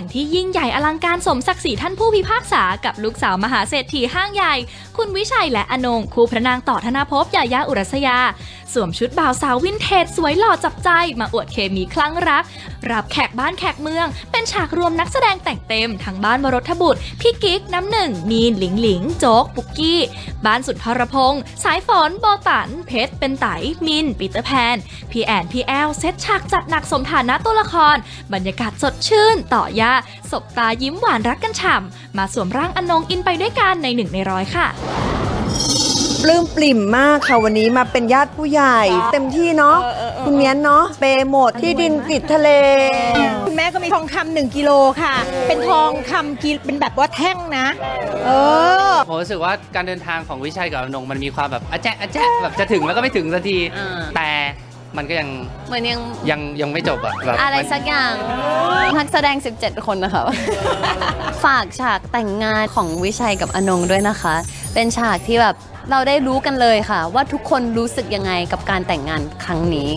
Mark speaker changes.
Speaker 1: แต่งที่ยิ่งใหญ่อลังการสมศักดิ์ศรีท่านผู้พิพากษากับลูกสาวมหาเศรษฐีห้างใหญ่ คุณวิชัยและอนงคู่พระนางต่อธนาภพยายาอุรัสยา สวมชุดบ่าวสาววินเทจสวยหล่อจับใจ มาอวดเคมีคลั่งรัก รับแขกบ้านแขกเมือง เป็นฉากรวมนักแสดงแต่งเต็ม ทั้งบ้านวรทบุตร พี่กิ๊กน้ำหนึ่ง มีนหลิงหลิง โจ๊ก ปุกกี้ บ้านสุดทรพงษ์สายฝนโบตัน เพชรเป็นไตมินปีเตอร์แพน พี่แอนพี่แอลเซตฉากจัดหนักสมฐานะตัวละคร บรรยากาศสดชื่น ต่อยาสบตายิ้มหวานรักกันฉ่ำมาสวมร่างอนงอินไปด้วยกันในหนึ่งในร้อยค่ะ
Speaker 2: ปลื้มปลิ่มมากค่ะวันนี้มาเป็นญาติผู้ใหญ่ เต็มที่เนาะคุณเมียนเนาะเปย์หมดที่ดินติดทะเล
Speaker 3: คุณแม่ก็มีทองคำหนึ่งกิโลค่ะ เป็นทองคำกิเป็นแบบว่าแท่งนะ เออ
Speaker 4: ผมรู้สึกว่าการเดินทางของวิชัยกับอนงมันมีความแบบอะแจ๊ะอะแจ๊ะแบบจะถึงแล้วก็ไม่ถึงสักที
Speaker 5: อ่า
Speaker 4: แต่มันก็ยัง
Speaker 5: เหมือนยัง
Speaker 4: ยังยังไม่จบอะแบบ
Speaker 5: อะไร
Speaker 4: มัน
Speaker 5: สักอย่างนักแสดง 17 คนนะคะฝากฉากแต่งงานของวิชัยกับอนงด้วยนะคะ เป็นฉากที่แบบเราได้รู้กันเลยค่ะ ว่าทุกคนรู้สึกยังไงกับการแต่งงานครั้งนี้